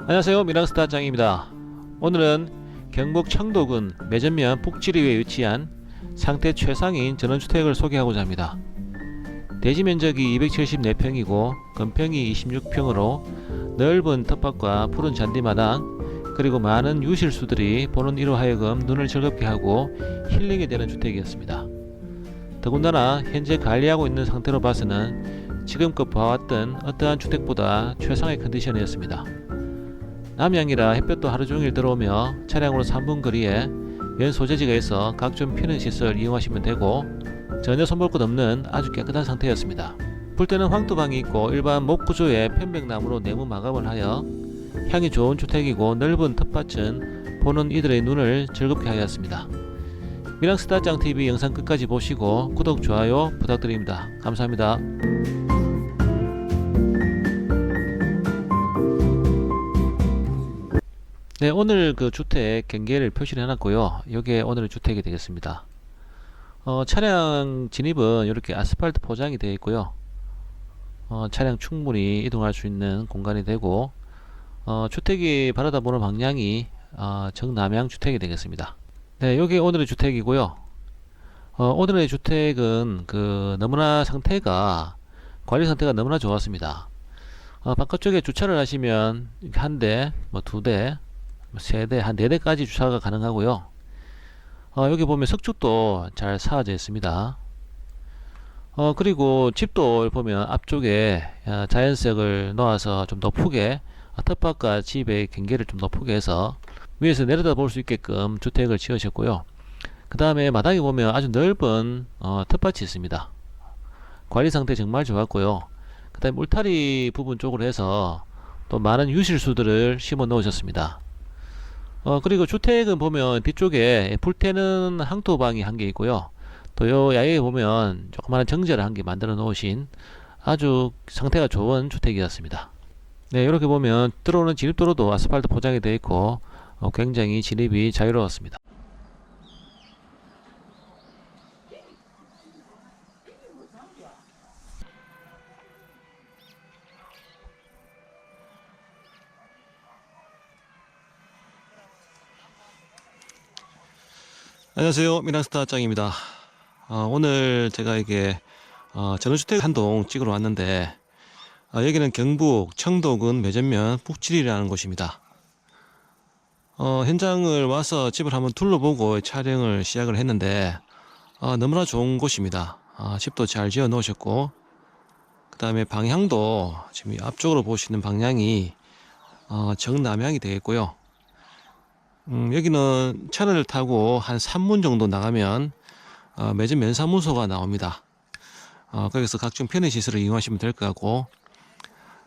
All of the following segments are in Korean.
안녕하세요. 미랑스타 짱입니다. 오늘은 경북 청도군 매전면 북지리에 위치한 상태 최상인 전원주택을 소개하고자 합니다. 대지 면적이 274평이고 건평이 26평으로 넓은 텃밭과 푸른 잔디마당 그리고 많은 유실수들이 보는 이로 하여금 눈을 즐겁게 하고 힐링이 되는 주택이었습니다. 더군다나 현재 관리하고 있는 상태로 봐서는 지금껏 봐왔던 어떠한 주택보다 최상의 컨디션이었습니다 남양이라 햇볕도 하루 종일 들어오며 차량으로 3분 거리에 면 소재지가 있어 각종 피는 시설 이용하시면 되고 전혀 손볼 것 없는 아주 깨끗한 상태였습니다. 풀때는 황토방이 있고 일반 목 구조의 편백나무로 내부 마감을 하여 향이 좋은 주택이고 넓은 텃밭은 보는 이들의 눈을 즐겁게 하였습니다. 미랑스타짱TV 영상 끝까지 보시고 구독, 좋아요 부탁드립니다. 감사합니다. 네, 오늘 그 주택 경계를 표시를 해놨고요. 이게 오늘의 주택이 되겠습니다. 어, 차량 진입은 이렇게 아스팔트 포장이 되어 있고요. 어, 차량 충분히 이동할 수 있는 공간이 되고, 어, 주택이 바라다 보는 방향이 어, 정남향 주택이 되겠습니다. 네, 여기 오늘의 주택이고요. 어, 오늘의 주택은 그 너무나 상태가 관리 상태가 너무나 좋았습니다. 어, 바깥쪽에 주차를 하시면 한 대, 뭐 두 대, 세 대, 한 네 대까지 주차가 가능하고요. 어, 여기 보면 석축도 잘 쌓아져 있습니다. 어, 그리고 집도 보면 앞쪽에 어, 자연색을 놓아서 좀 높게 어, 텃밭과 집의 경계를 좀 높게 해서 위에서 내려다 볼 수 있게끔 주택을 지으셨고요. 그 다음에 마당에 보면 아주 넓은 어, 텃밭이 있습니다. 관리 상태 정말 좋았고요. 그 다음에 울타리 부분 쪽으로 해서 또 많은 유실수들을 심어 놓으셨습니다. 어, 그리고 주택은 보면 뒤쪽에 풀테는 항토방이 한 개 있고요. 또 요 야외에 보면 조그마한 정자를 한 개 만들어 놓으신 아주 상태가 좋은 주택이었습니다. 네, 이렇게 보면 들어오는 진입도로도 아스팔트 포장이 되어 있고 어, 굉장히 진입이 자유로웠습니다. 안녕하세요. 미랑스타 짱입니다. 어, 오늘 제가 이게 어, 전원주택 한 동 찍으러 왔는데 어, 여기는 경북 청도군 매전면 북칠이라는 곳입니다. 어, 현장을 와서 집을 한번 둘러보고 촬영을 시작을 했는데 어, 너무나 좋은 곳입니다. 어, 집도 잘 지어 놓으셨고 그 다음에 방향도 지금 이 앞쪽으로 보시는 방향이 어, 정남향이 되겠고요 음, 여기는 차를 타고 한 3분 정도 나가면 어, 매점 면사무소가 나옵니다. 어, 거기서 각종 편의시설을 이용하시면 될 것 같고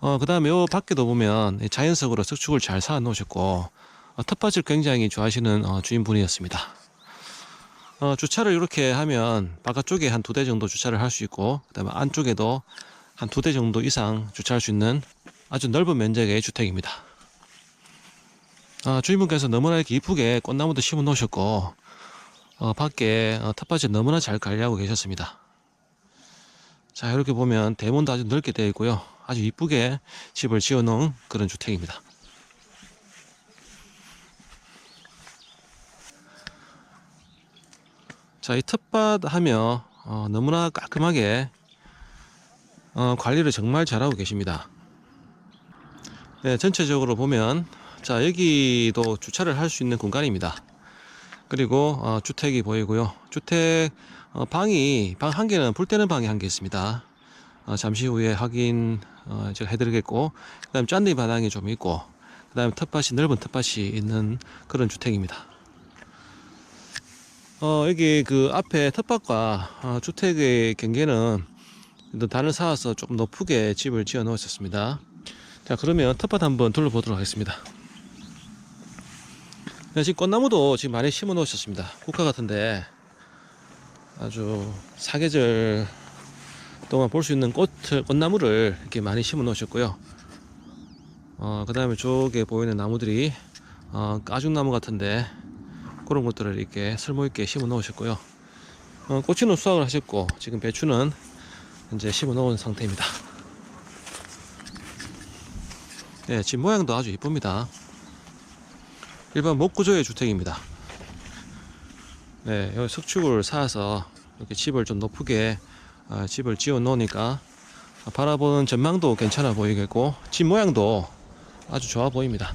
어, 그 다음에 요 밖에도 보면 이 자연석으로 석축을 잘 쌓아 놓으셨고 어, 텃밭을 굉장히 좋아하시는 어, 주인분이었습니다. 어, 주차를 이렇게 하면 바깥쪽에 한 두 대 정도 주차를 할 수 있고 그 다음에 안쪽에도 한 두 대 정도 이상 주차할 수 있는 아주 넓은 면적의 주택입니다. 아, 주인분께서 너무나 이렇게 이쁘게 꽃나무도 심어 놓으셨고 어, 밖에 어, 텃밭을 너무나 잘 관리하고 계셨습니다. 자 이렇게 보면 대문도 아주 넓게 되어 있고요. 아주 이쁘게 집을 지어 놓은 그런 주택입니다. 자 이 텃밭 하며 어, 너무나 깔끔하게 어, 관리를 정말 잘하고 계십니다. 네, 전체적으로 보면 자 여기도 주차를 할 수 있는 공간입니다. 그리고 어, 주택이 보이고요. 주택 어, 방이 방 한 개는 불 때는 방이 한 개 있습니다. 어, 잠시 후에 확인 어, 제가 해드리겠고 그 다음에 짠디 바닥이 좀 있고 그 다음에 텃밭이 넓은 텃밭이 있는 그런 주택입니다. 어, 여기 그 앞에 텃밭과 어, 주택의 경계는 단을 쌓아서 조금 높게 집을 지어 놓으셨습니다. 자 그러면 텃밭 한번 둘러보도록 하겠습니다. 네, 지금 꽃나무도 지금 많이 심어 놓으셨습니다. 국화 같은데 아주 사계절 동안 볼 수 있는 꽃, 꽃나무를 이렇게 많이 심어 놓으셨고요. 어, 그 다음에 저게 보이는 나무들이 어, 가죽나무 같은데 그런 것들을 이렇게 쓸모있게 심어 놓으셨고요. 어, 고추는 수확을 하셨고 지금 배추는 이제 심어 놓은 상태입니다. 네, 집 모양도 아주 이쁩니다. 일반 목구조의 주택입니다. 네, 여기 석축을 쌓아서 이렇게 집을 좀 높게 아, 집을 지어 놓으니까 바라보는 전망도 괜찮아 보이겠고 집 모양도 아주 좋아 보입니다.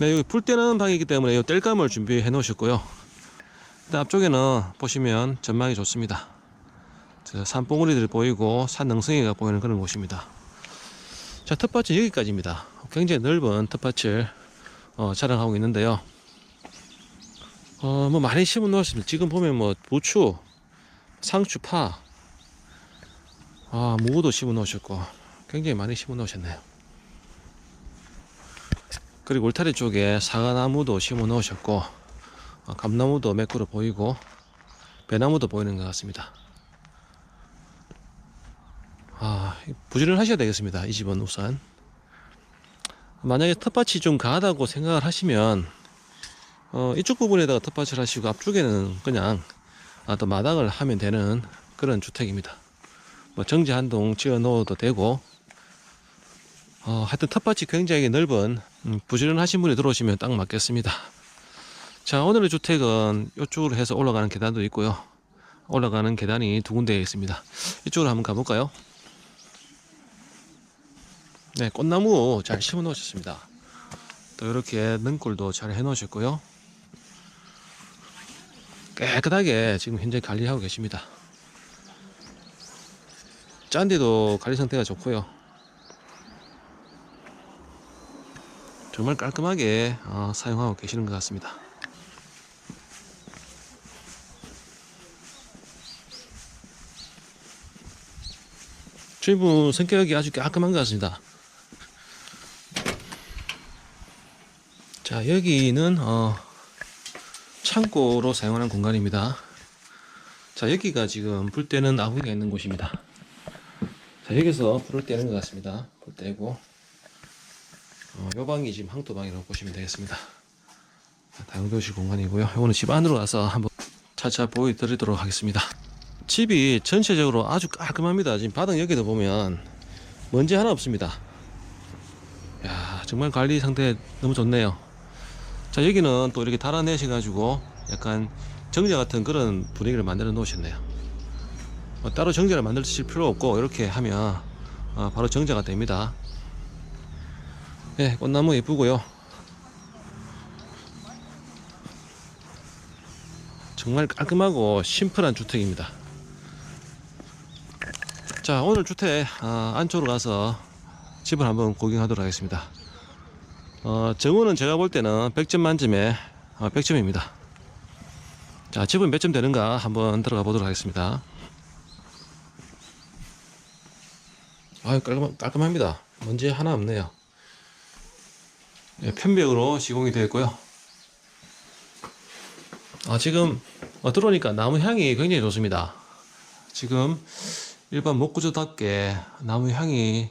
네, 여기 불 때는 방이기 때문에 이 땔감을 준비해 놓으셨고요. 앞쪽에는 보시면 전망이 좋습니다. 저 산봉우리들이 보이고 산 능성이가 보이는 그런 곳입니다. 자, 텃밭은 여기까지입니다. 굉장히 넓은 텃밭을 어, 자랑하고 있는데요. 어, 뭐 많이 심어 놓았습니다. 지금 보면 뭐 부추, 상추, 파, 아, 무도 심어 놓으셨고 굉장히 많이 심어 놓으셨네요. 그리고 울타리 쪽에 사과나무도 심어 놓으셨고 어, 감나무도 몇 그루 보이고 배나무도 보이는 것 같습니다. 아, 부지런 하셔야 되겠습니다. 이 집은 우선. 만약에 텃밭이 좀 가하다고 생각을 하시면 어, 이쪽 부분에다가 텃밭을 하시고 앞쪽에는 그냥 아, 또 마당을 하면 되는 그런 주택입니다. 뭐 정지 한 동 지어 놓아도 되고 어, 하여튼 텃밭이 굉장히 넓은 음, 부지런하신 분이 들어오시면 딱 맞겠습니다. 자 오늘의 주택은 이쪽으로 해서 올라가는 계단도 있고요. 올라가는 계단이 두 군데 있습니다. 이쪽으로 한번 가볼까요? 네, 꽃나무 잘 심어 놓으셨습니다. 또 이렇게 능골도 잘 해 놓으셨고요. 깨끗하게 지금 현재 관리하고 계십니다. 짠디도 관리 상태가 좋고요. 정말 깔끔하게 어, 사용하고 계시는 것 같습니다. 주인분 성격이 아주 깔끔한 것 같습니다. 자 여기는 어, 창고로 사용하는 공간입니다. 자 여기가 지금 불 때는 아궁이가 있는 곳입니다. 자 여기서 불을 떼는 것 같습니다. 불 떼고 어, 요 방이 지금 항토방이라고 보시면 되겠습니다. 자, 다용도실 공간이고요. 요거는 집 안으로 가서 한번 차차 보여드리도록 하겠습니다. 집이 전체적으로 아주 깔끔합니다. 지금 바닥 여기도 보면 먼지 하나 없습니다. 야 정말 관리 상태 너무 좋네요. 자 여기는 또 이렇게 달아내셔 가지고 약간 정자 같은 그런 분위기를 만들어 놓으셨네요. 어, 따로 정자를 만드실 필요 없고 이렇게 하면 어, 바로 정자가 됩니다. 예, 꽃나무 예쁘고요. 정말 깔끔하고 심플한 주택입니다. 자, 오늘 주택 아, 안쪽으로 가서 집을 한번 구경하도록 하겠습니다. 어, 정우는 제가 볼 때는 100점 만점에 어, 100점입니다. 자, 집은 몇점 되는가 한번 들어가 보도록 하겠습니다. 아유, 깔끔, 깔끔합니다. 먼지 하나 없네요. 예, 편백으로 시공이 되어 있고요. 아, 지금 어, 들어오니까 나무 향이 굉장히 좋습니다. 지금 일반 목구조답게 나무 향이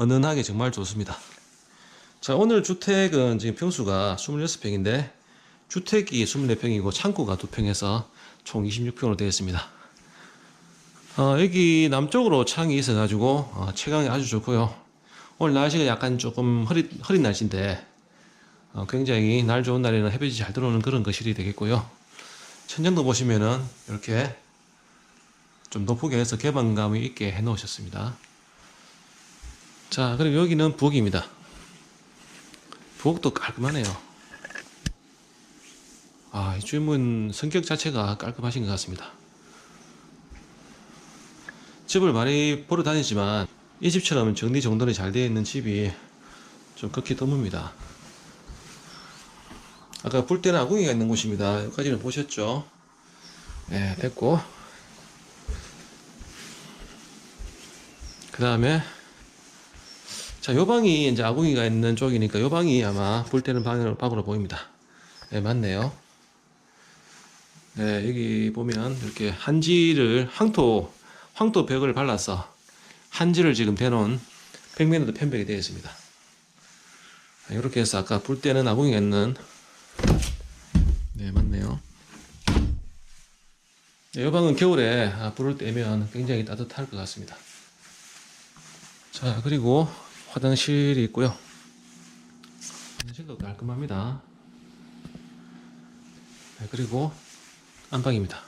은은하게 정말 좋습니다. 자, 오늘 주택은 지금 평수가 26평인데 주택이 24평이고 창고가 2평에서 총 26평으로 되어 있습니다. 어, 여기 남쪽으로 창이 있어 가지고 어, 채광이 아주 좋고요. 오늘 날씨가 약간 조금 흐린, 흐린 날씨인데 어, 굉장히 날 좋은 날에는 햇빛이 잘 들어오는 그런 거실이 되겠고요. 천장도 보시면은 이렇게 좀 높게 해서 개방감이 있게 해 놓으셨습니다. 자, 그리고 여기는 부엌입니다. 부엌도 깔끔하네요. 아, 이 주인분 성격 자체가 깔끔하신 것 같습니다. 집을 많이 보러 다니지만 이 집처럼 정리정돈이 잘 되어 있는 집이 좀 극히 드뭅니다. 아까 불 때는 아궁이가 있는 곳입니다. 여기까지는 보셨죠? 네, 됐고. 그 다음에, 자, 요 방이 이제 아궁이가 있는 쪽이니까 요 방이 아마 불 때는 방으로, 방으로 보입니다. 네, 맞네요. 네, 여기 보면 이렇게 한지를, 황토, 황토 벽을 발라서 한지를 지금 대놓은 평면에도 편백이 되어 있습니다. 이렇게 해서 아까 불 때는 아궁이가 있는 네, 맞네요. 네, 이 방은 겨울에 아, 불을 떼면 굉장히 따뜻할 것 같습니다. 자, 그리고 화장실이 있고요. 화장실도 깔끔합니다. 네, 그리고 안방입니다.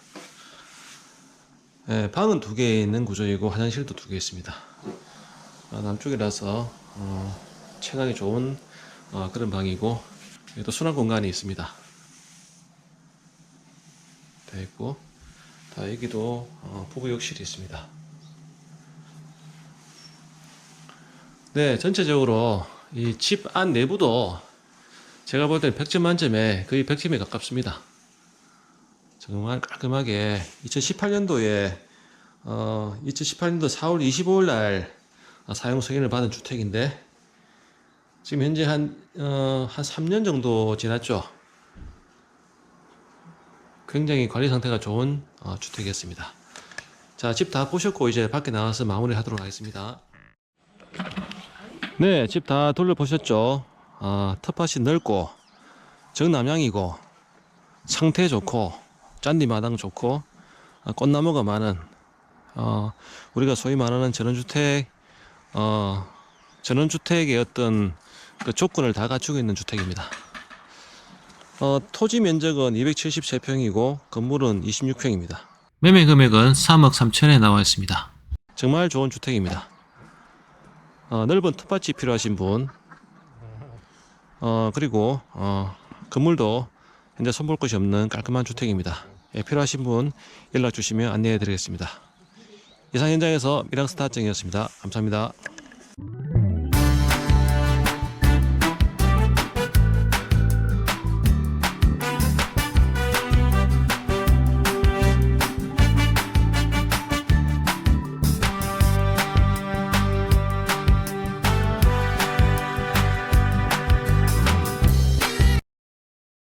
네, 방은 두 개 있는 구조이고 화장실도 두 개 있습니다. 아, 남쪽이라서 어, 체감이 좋은 어, 그런 방이고 여기도 수납 공간이 있습니다. 되어 있고 다 여기도 어, 부부 욕실이 있습니다. 네, 전체적으로 이집안 내부도 제가 볼 때는 100점 만점에 거의 100점에 가깝습니다. 정말 깔끔하게 2018년도에 어, 2018년도 4월 25일 날 사용 승인을 받은 주택인데 지금 현재 한, 어, 한 3년 정도 지났죠. 굉장히 관리 상태가 좋은 어, 주택이었습니다. 자, 집 다 보셨고 이제 밖에 나와서 마무리 하도록 하겠습니다. 네, 집 다 돌려보셨죠? 아, 텃밭이 넓고 정남향이고 상태 좋고 짠디 마당 좋고 아, 꽃나무가 많은 어, 우리가 소위 말하는 전원주택 어, 전원주택의 어떤 그 조건을 다 갖추고 있는 주택입니다. 어, 토지 면적은 273평이고 건물은 26평입니다. 매매 금액은 3억 3천에 나와 있습니다. 정말 좋은 주택입니다. 어, 넓은 텃밭이 필요하신 분, 어, 그리고 어, 건물도 현재 손볼 것이 없는 깔끔한 주택입니다. 예, 필요하신 분 연락 주시면 안내해 드리겠습니다. 이상 현장에서 미랑스타 정이었습니다. 감사합니다.